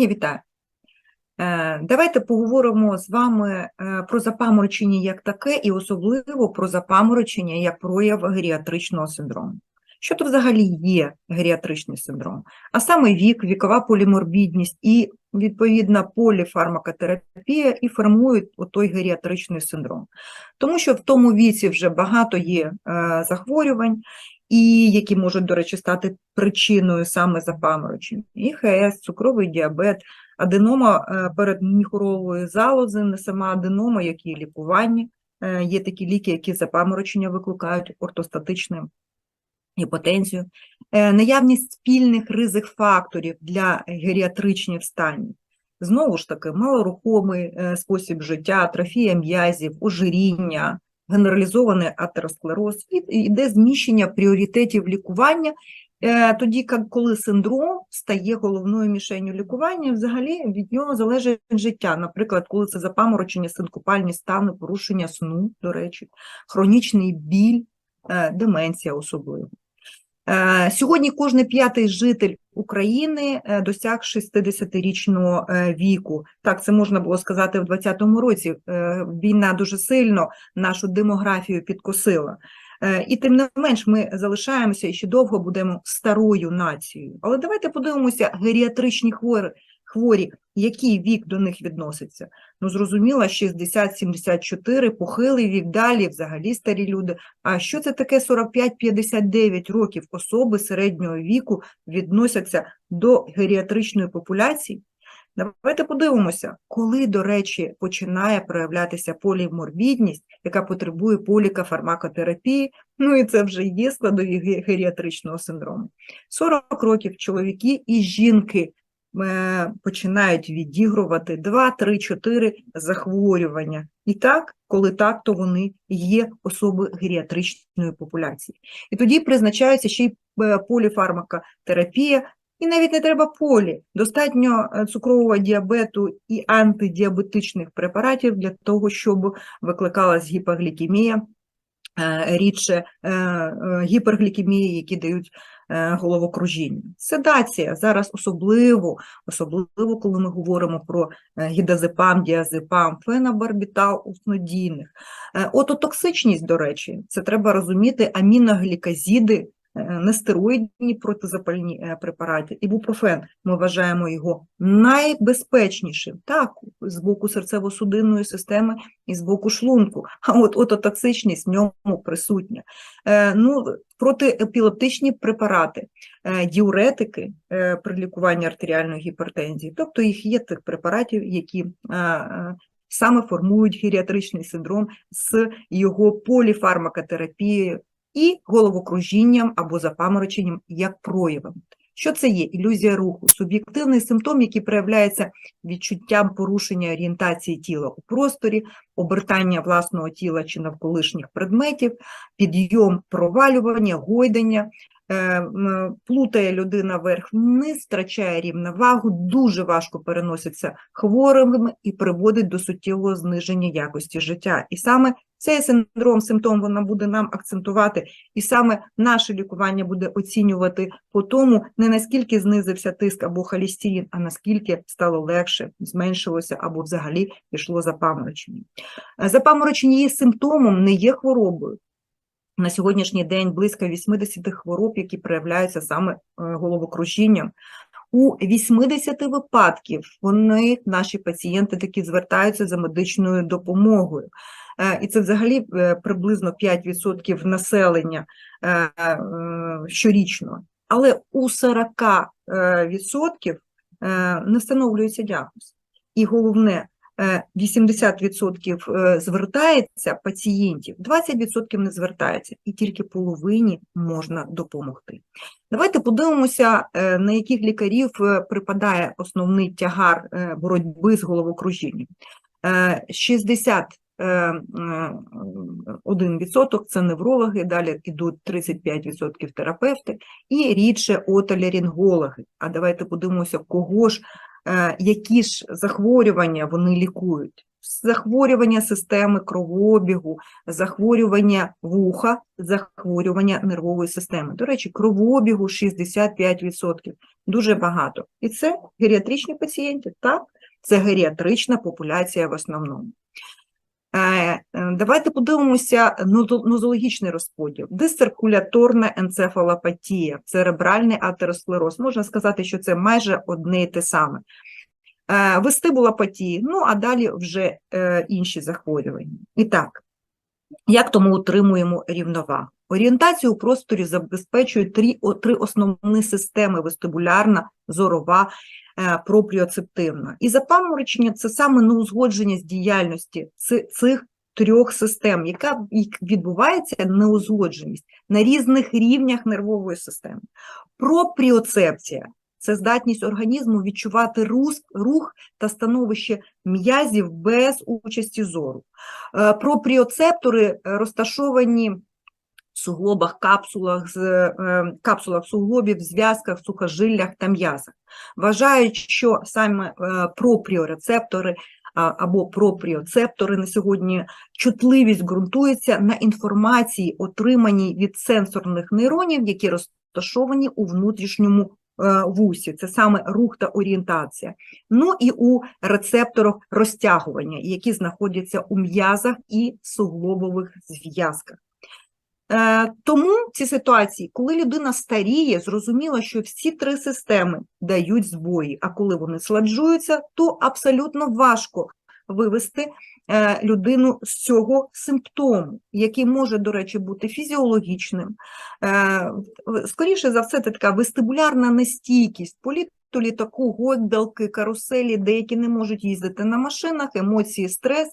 вітаю! Е, Давайте поговоримо з вами е, про запаморочення як таке, і особливо про запаморочення як прояв геріатричного синдрому. Що то взагалі є геріатричний синдром? А саме вік, вікова поліморбідність і відповідна поліфармакотерапія і формують той геріатричний синдром. Тому що в тому віці вже багато є е, захворювань, і які можуть, до речі, стати причиною саме запаморочень. ІХС, цукровий діабет, аденома е, передміхурової залози, не сама аденома, як і лікування. Е, Є такі ліки, які запаморочення викликають ортостатичним гіпотензію, Е, наявність спільних ризик факторів для геріатричних станів. Знову ж таки, малорухомий спосіб життя, атрофія м'язів, ожиріння, генералізований атеросклероз, і йде зміщення пріоритетів лікування, е, тоді, коли синдром стає головною мішенью лікування, взагалі від нього залежить життя. Наприклад, коли це запаморочення, синкопальні стани, порушення сну, до речі, хронічний біль, е, деменція особливо. Е, Сьогодні кожний п'ятий житель України е, досяг 60-річного е, віку. Так, це можна було сказати в 2020 році. Е, Війна дуже сильно нашу демографію підкосила. І тим не менш ми залишаємося і ще довго будемо старою нацією. Але давайте подивимося геріатричні хворі, хворі, який вік до них відноситься. Ну, зрозуміло, 60-74, похилий вік, далі взагалі старі люди. А що це таке 45-59 років? Особи середнього віку відносяться до геріатричної популяції? Давайте подивимося, коли, до речі, починає проявлятися поліморбідність, яка потребує полікафармакотерапії, ну і це вже є складові геріатричного синдрому. 40 років чоловіки і жінки починають відігрувати 2, 3, 4 захворювання. І так, коли так, то вони є особи геріатричної популяції. І тоді призначається ще й е, поліфармакотерапія, і навіть не треба полі, достатньо е, цукрового діабету і антидіабетичних препаратів для того, щоб викликалась гіпоглікемія, е, рідше е, е, гіперглікемії, які дають е, головокружіння. Седація зараз особливо, особливо коли ми говоримо про е, гідазепам, діазепам, фенобарбітал у снодійних. Е, Ототоксичність, до речі, це треба розуміти, аміноглікозіди, е, нестероїдні протизапальні е, препарати, ібупрофен, ми вважаємо його найбезпечнішим, так, з боку серцево-судинної системи і з боку шлунку, а от ототоксичність в ньому присутня. Е, Ну, протиепілептичні препарати, е, діуретики е, при лікуванні артеріальної гіпертензії, тобто їх є тих препаратів, які е, е, саме формують геріатричний синдром з його поліфармакотерапією і головокружінням або запамороченням як проявом. Що це є? Ілюзія руху, суб'єктивний симптом, який проявляється відчуттям порушення орієнтації тіла у просторі, обертання власного тіла чи навколишніх предметів, підйом провалювання, гойдання, плутає людина вверх-вниз, втрачає рівновагу, дуже важко переноситься хворими і приводить до суттєвого зниження якості життя. І саме цей синдром, симптом вона буде нам акцентувати, і саме наше лікування буде оцінювати по тому, не наскільки знизився тиск або холестерин, а наскільки стало легше, зменшилося або взагалі пішло запаморочення. Е, Запаморочення є симптомом, не є хворобою. На сьогоднішній день близько 80 хвороб, які проявляються саме е, головокружінням. У 80 випадків вони, наші пацієнти, такі звертаються за медичною допомогою. Е, І це взагалі е, приблизно 5% населення щорічно. Але у 40% е, відсотків, е, не встановлюється діагноз. І головне, 80% е, звертається пацієнтів, 20% не звертається, і тільки половині можна допомогти. Давайте подивимося, е, на яких лікарів е, припадає основний тягар е, боротьби з головокружінням. Е, 60 е, м, 1% – це неврологи, далі йдуть 35% терапевти і рідше отоларингологи. А давайте подивимося, кого ж, е, які ж захворювання вони лікують. захворювання системи кровообігу, захворювання вуха, захворювання нервової системи. До речі, кровообігу 65%, дуже багато. І це геріатричні пацієнти, так? Це геріатрична популяція в основному. Е, е, Давайте подивимося нозологічний розподіл. Дисциркуляторна енцефалопатія, церебральний атеросклероз. Можна сказати, що це майже одне і те саме. Е, Вестибулопатії, ну а далі вже інші захворювання. І так, як то ми утримуємо рівновагу? Орієнтацію у просторі забезпечують три, три основні системи: вестибулярна, зорова, пропріоцептивна. І запаморочення – це саме неузгодженість діяльності цих трьох систем, яка відбувається неузгодженість на різних рівнях нервової системи. Пропріоцепція – це здатність організму відчувати рух, та становище м'язів без участі зору. Е, Пропріоцептори е, розташовані суглобах, капсулах, е, капсулах суглобів, зв'язках, сухожиллях та м'язах. Вважають, що саме е, пропріорецептори або пропріоцептори на сьогодні чутливість ґрунтується на інформації, отриманій від сенсорних нейронів, які розташовані у внутрішньому е, вусі. Це саме рух та орієнтація. Ну і у рецепторах розтягування, які знаходяться у м'язах і суглобових зв'язках. Е, Тому в цій ситуації, коли людина старіє, зрозуміло, що всі три системи дають збої, а коли вони сладжуються, то абсолютно важко вивести е, людину з цього симптому, який може, до речі, бути фізіологічним. Е, Скоріше за все, це така вестибулярна нестійкість, політу літаку, гойдалки, каруселі, деякі не можуть їздити на машинах, емоції, стрес,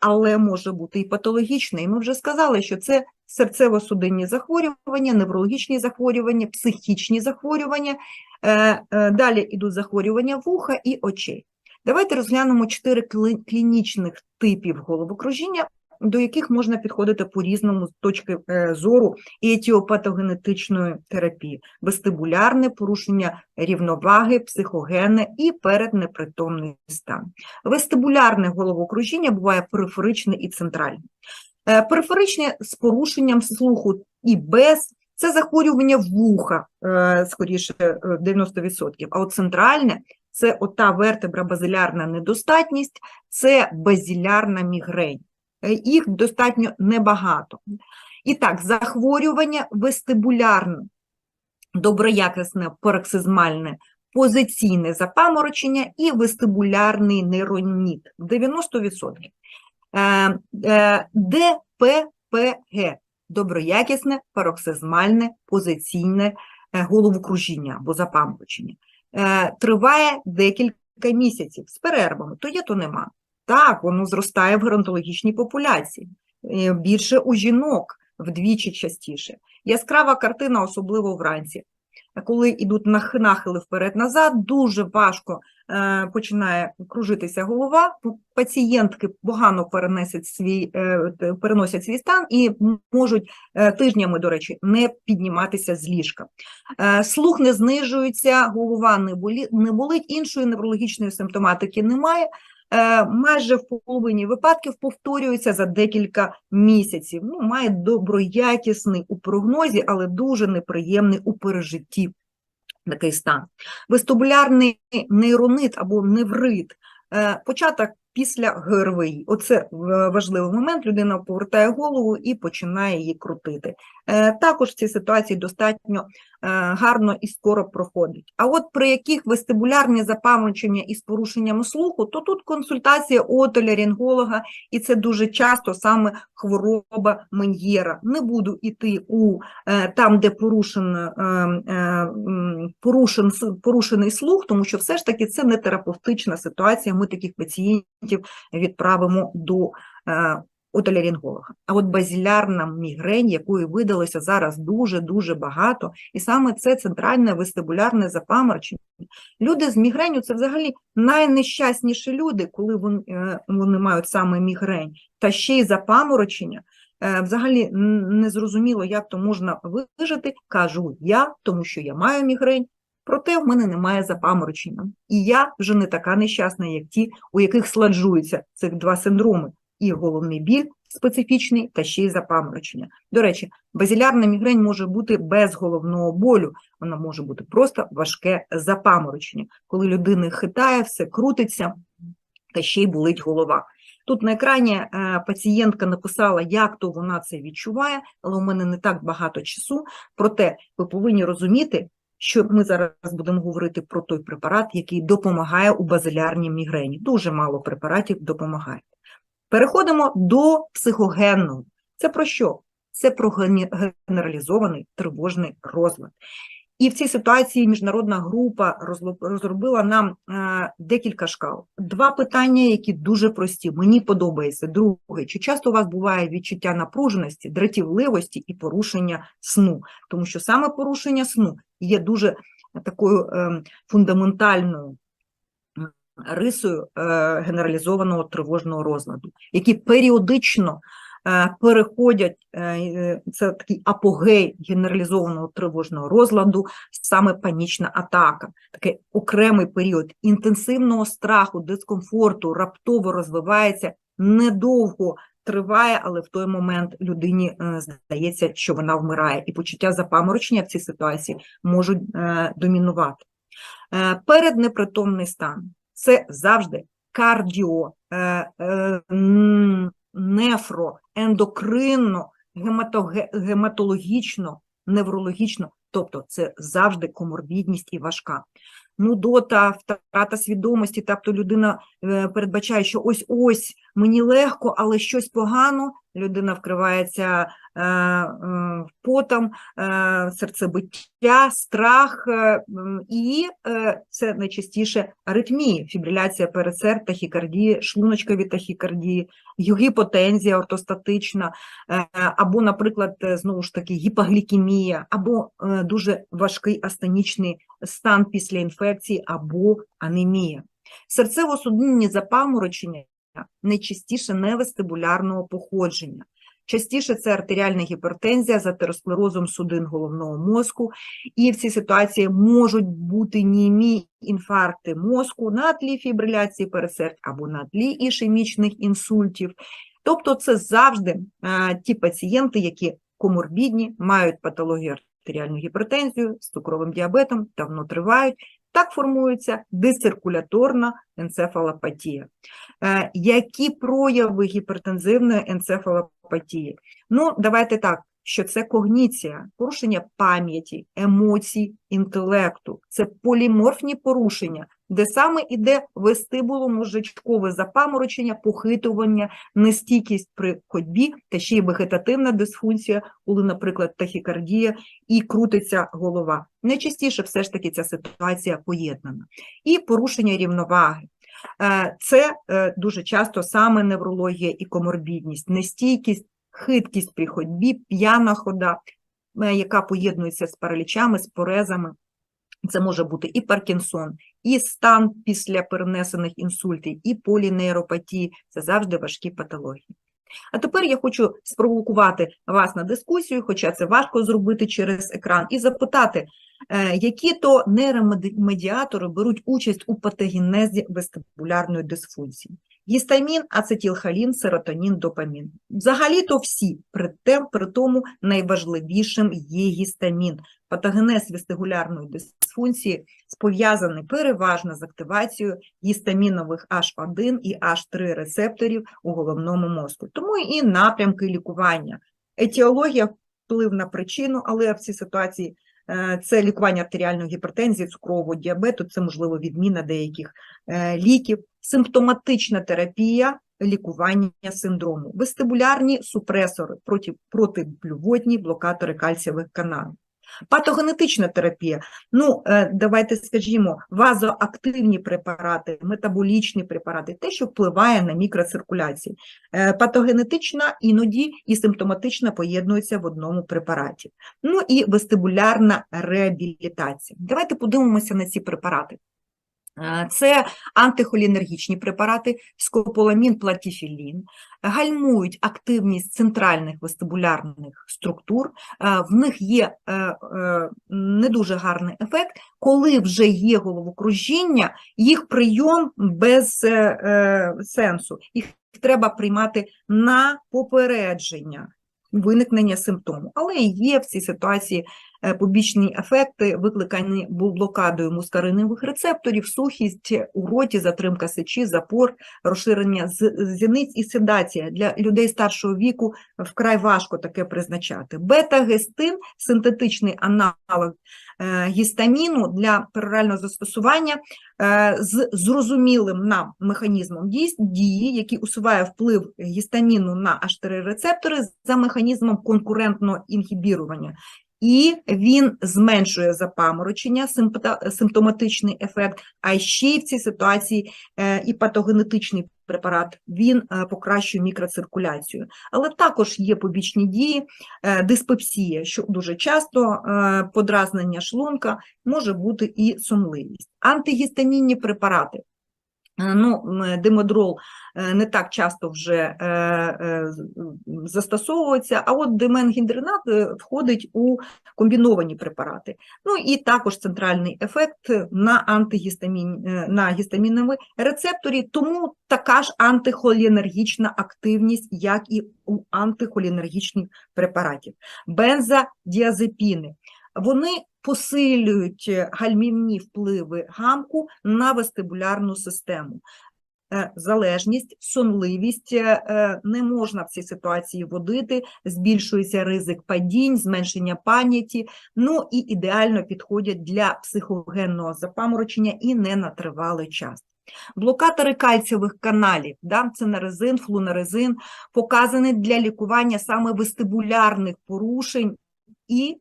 але може бути і патологічне. І ми вже сказали, що це серцево-судинні захворювання, неврологічні захворювання, психічні захворювання. Е, е, Далі йдуть захворювання вуха і очей. Давайте розглянемо чотири клінічних типів головокружіння, до яких можна підходити по-різному з точки е, зору етіопатогенетичної терапії: вестибулярне порушення рівноваги, психогенне і переднепритомний стан. Вестибулярне головокружіння буває периферичне і центральне. Е, Периферичне з порушенням слуху і без це захворювання вуха, е, скоріше е, 90%. А от центральне це ота вертебра базилярна недостатність, це базилярна мігрень. Е, Їх достатньо небагато. І так, захворювання вестибулярне, доброякісне пароксизмальне, позиційне запаморочення і вестибулярний нейроніт 90%. Е, е, ДППГ доброякісне пароксизмальне позиційне е, головокружіння або запаморочення. Е, Триває декілька місяців з перервами, то є, то нема. Так, воно зростає в геронтологічній популяції, е, більше у жінок, вдвічі частіше. Яскрава картина, особливо вранці. Коли йдуть нахили вперед-назад, дуже важко е, починає кружитися голова, пацієнтки погано переносять свій, е, переносять свій стан і можуть тижнями, до речі, не підніматися з ліжка. Слух не знижується, голова не болить, іншої неврологічної симптоматики немає. Е, Майже в половині випадків повторюється за декілька місяців. Ну, має доброякісний у прогнозі, але дуже неприємний у пережитті такий стан. Вестибулярний нейронит або неврит. Е, Початок після ГРВІ. Оце е, важливий момент. Людина повертає голову і починає її крутити. Також в цій ситуації достатньо гарно і скоро проходить. А от при яких вестибулярні запаморочення із порушенням слуху, то тут консультація отоляринголога, і це дуже часто саме хвороба Мен'єра. Не буду йти у е, там, де порушен, е, е, порушен, порушений слух, тому що все ж таки це не терапевтична ситуація. Ми таких пацієнтів відправимо до е, отоляринголога. А от базілярна мігрень, якої видалося зараз дуже-дуже багато, і саме це центральне вестибулярне запаморочення. Люди з мігренью – це взагалі найнещасніші люди, коли вони, е, вони мають саме мігрень, та ще й запаморочення. Е, Взагалі н- не зрозуміло, як то можна вижити, кажу я, тому що я маю мігрень, Проте в мене немає запаморочення. І я вже не така нещасна, як ті, у яких сладжуються цих два синдроми: і головний біль специфічний, та ще й запаморочення. До речі, базілярна мігрень може бути без головного болю, вона може бути просто важке запаморочення, коли людини хитає, все крутиться, та ще й болить голова. Тут на екрані е, пацієнтка написала, як то вона це відчуває, але у мене не так багато часу. Проте ви повинні розуміти, що ми зараз будемо говорити про той препарат, який допомагає у базилярній мігрені. Дуже мало препаратів допомагає. Переходимо до психогенного. Це про що? Це про генералізований тривожний розлад. І в цій ситуації міжнародна група розробила нам е, декілька шкал. Два питання, які дуже прості. Мені подобається. Друге, чи часто у вас буває відчуття напруженості, дратівливості і порушення сну? Тому що саме порушення сну є дуже такою е, фундаментальною рисою е, генералізованого тривожного розладу, які періодично е, переходять, е, це такий апогей генералізованого тривожного розладу, саме панічна атака, такий окремий період інтенсивного страху, дискомфорту, раптово розвивається, недовго триває, але в той момент людині здається, що вона вмирає, і почуття запаморочення в цій ситуації можуть домінувати. Переднепритомний стан це завжди кардіо, е, е, нефро, ендокринно, гематологічно, неврологічно, тобто це завжди коморбідність і важка. Нудота, втрата свідомості, тобто людина е, передбачає, що ось-ось мені легко, але щось погано, людина вкривається е, е, потом, е, серцебиття, страх, і це найчастіше аритмії, фібриляція пересерд, тахікардії, шлуночкові тахікардії, гіпотензія ортостатична, або, наприклад, знову ж таки, гіпоглікемія, або дуже важкий астенічний стан після інфекції, або анемія. Серцево-судинні запаморочення найчастіше невестибулярного походження. Частіше це артеріальна гіпертензія з атеросклерозом судин головного мозку, і в цій ситуації можуть бути німі інфаркти мозку на тлі фібриляції пересердь або на тлі ішемічних інсультів. Тобто це завжди а, ті пацієнти, які коморбідні, мають патологію артеріальну гіпертензію з цукровим діабетом, давно тривають. Так формується дисциркуляторна енцефалопатія. Е, Які прояви гіпертензивної енцефалопатії? Ну, давайте так, що це когніція, порушення пам'яті, емоцій, інтелекту. Це поліморфні порушення, де саме іде вестибуло-мозжечкове запаморочення, похитування, нестійкість при ходьбі та ще й вегетативна дисфункція, коли, наприклад, тахікардія і крутиться голова. Найчастіше все ж таки ця ситуація поєднана. І порушення рівноваги. Е, Це е, дуже часто саме неврологія і коморбідність, нестійкість, хиткість при ходьбі, п'яна хода, е, яка поєднується з паралічами, з порезами. Це може бути і Паркінсон, і стан після перенесених інсультів, і полінейропатії. Це завжди важкі патології. А тепер я хочу спровокувати вас на дискусію, хоча це важко зробити через екран, і запитати, е, які то нейромедіатори беруть участь у патогенезі вестибулярної дисфункції. Гістамін, ацетилхолін, серотонін, допамін. Взагалі-то всі, при, тому найважливішим є гістамін. Патогенез вестибулярної дисфункції пов'язаний переважно з активацією гістамінових H1 і H3 рецепторів у головному мозку. Тому і напрямки лікування. Етіологія вплив на причину, але в цій ситуації це лікування артеріальної гіпертензії, цукрового діабету, це можливо відміна деяких е, ліків, симптоматична терапія, лікування синдрому, вестибулярні супресори, проти, протиплювотні блокатори кальцієвих каналів. Патогенетична терапія. Ну, е, давайте скажімо, вазоактивні препарати, метаболічні препарати, те, що впливає на мікроциркуляцію. Е, Патогенетична іноді і симптоматична поєднуються в одному препараті. Ну і вестибулярна реабілітація. Давайте подивимося на ці препарати. Е, Це антихолінергічні препарати, скополамін, платіфілін, гальмують активність центральних вестибулярних структур. Е, В них є е, не дуже гарний ефект, коли вже є головокружіння, їх прийом без сенсу. Їх треба приймати на попередження виникнення симптому. Але є в цій ситуації е, побічні ефекти, викликані блокадою мускаринових рецепторів, сухість у роті, затримка сечі, запор, розширення зіниць і седація. Для людей старшого віку вкрай важко таке призначати. Бета-гестин – синтетичний аналог гістаміну для перорального застосування е, з зрозумілим нам механізмом дії, який усуває вплив гістаміну на H3-рецептори за механізмом конкурентного інгібірування. І він зменшує запаморочення, симпто- симптоматичний ефект, а ще в цій ситуації е, і патогенетичний препарат, він е, покращує мікроциркуляцію. Але також є побічні дії, е, диспепсія, що дуже часто подразнення шлунка може бути і сумливість. Антигістамінні препарати. Е, Ну, м, димедрол е, не так часто вже е, застосовується, а от дименгіндринат входить у комбіновані препарати. Ну і також центральний ефект на антигістамін, на гістамінові рецепторі, тому така ж антихолінергічна активність, як і у антихолінергічних препаратів. Бензодіазепіни. Вони посилюють е, гальмівні впливи гамку на вестибулярну систему. Е, Залежність, сонливість е, не можна в цій ситуації водити, збільшується ризик падінь, зменшення пам'яті, ну і ідеально підходять для психогенного запаморочення і не на тривалий час. Блокатори кальцієвих каналів, да, цинерезин, флунерезин, показані для лікування саме вестибулярних порушень і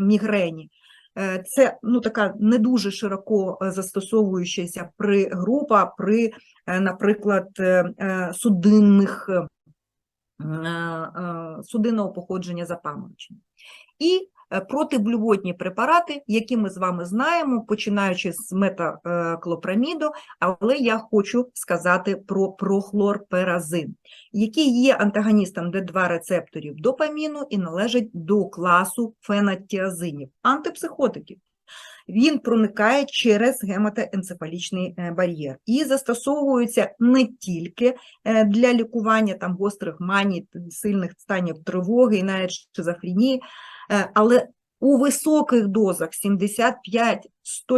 мігрені. Е, Це ну, така не дуже широко е, застосовуючася при група при, е, наприклад, судинних судинного походження запаморочення. І е, протиблювотні препарати, які ми з вами знаємо, починаючи з метаклопраміду, але я хочу сказати про прохлорперазин, який є антагоністом Д2 рецепторів допаміну і належить до класу фенотіазинів, антипсихотиків. Він проникає через гематоенцефалічний е, бар'єр і застосовується не тільки е, для лікування там гострих маній, сильних станів тривоги і навіть шизофренії, е, але у високих дозах 75-100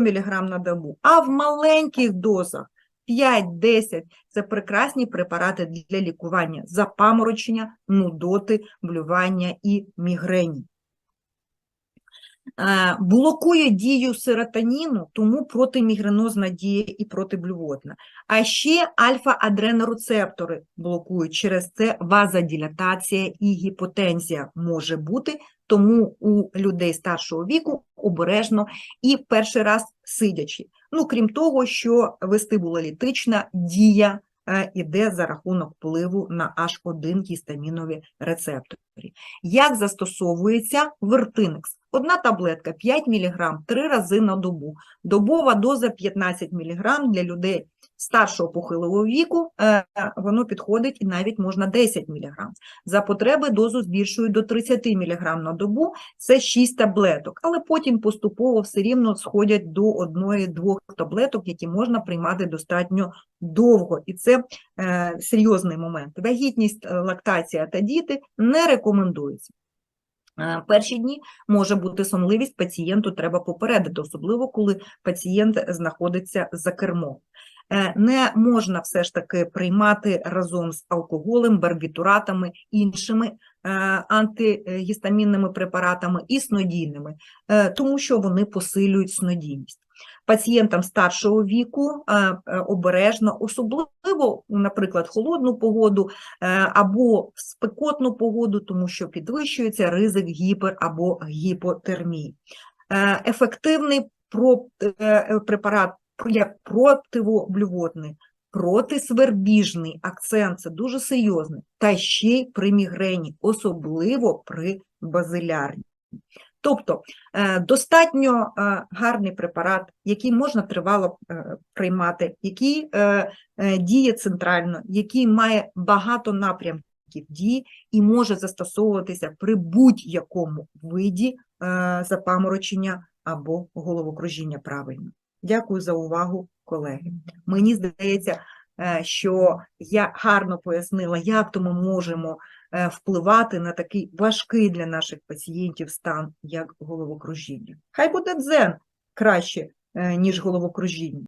мг на добу, а в маленьких дозах 5-10 це прекрасні препарати для лікування запаморочення, нудоти, блювання і мігрені. Е, Блокує дію серотоніну, тому протимігренозна дія і протиблювотна. А ще альфа-адренорецептори блокують, через це вазодилатація і гіпотензія може бути, тому у людей старшого віку обережно і перший раз сидячи. Ну, крім того, що вестибулолітична дія е, іде за рахунок впливу на H1 гістамінові рецептори. Як застосовується вертинекс? Одна таблетка 5 мг 3 рази на добу. Добова доза 15 мг для людей старшого похилого віку, е, воно підходить і навіть можна 10 мг. За потреби дозу збільшують до 30 мг на добу, це 6 таблеток, але потім поступово все рівно сходять до одної-двох таблеток, які можна приймати достатньо довго. І це е, серйозний момент. Вагітність, е, лактація та діти не рекомендується. Е, Перші дні може бути сонливість, пацієнту треба попередити, особливо коли пацієнт знаходиться за кермом. Е, Не можна все ж таки приймати разом з алкоголем, барбітуратами, іншими е, антигістамінними препаратами і снодійними, тому що вони посилюють снодійність. Пацієнтам старшого віку е, обережно, особливо, наприклад, холодну погоду е, або спекотну погоду, тому що підвищується ризик гіпер або гіпотермії. Е, Ефективний препарат як противоблювотний, протисвербіжний акцент це дуже серйозний, та ще й при мігрені, особливо при базилярні. Тобто е, достатньо е, гарний препарат, який можна тривало е, приймати, який діє центрально, який має багато напрямків дії і може застосовуватися при будь-якому виді запаморочення або головокружіння правильно. Дякую за увагу, колеги. Мені здається, що я гарно пояснила, як то ми можемо впливати на такий важкий для наших пацієнтів стан, як головокружіння. Хай буде дзен краще, е, ніж головокружіння.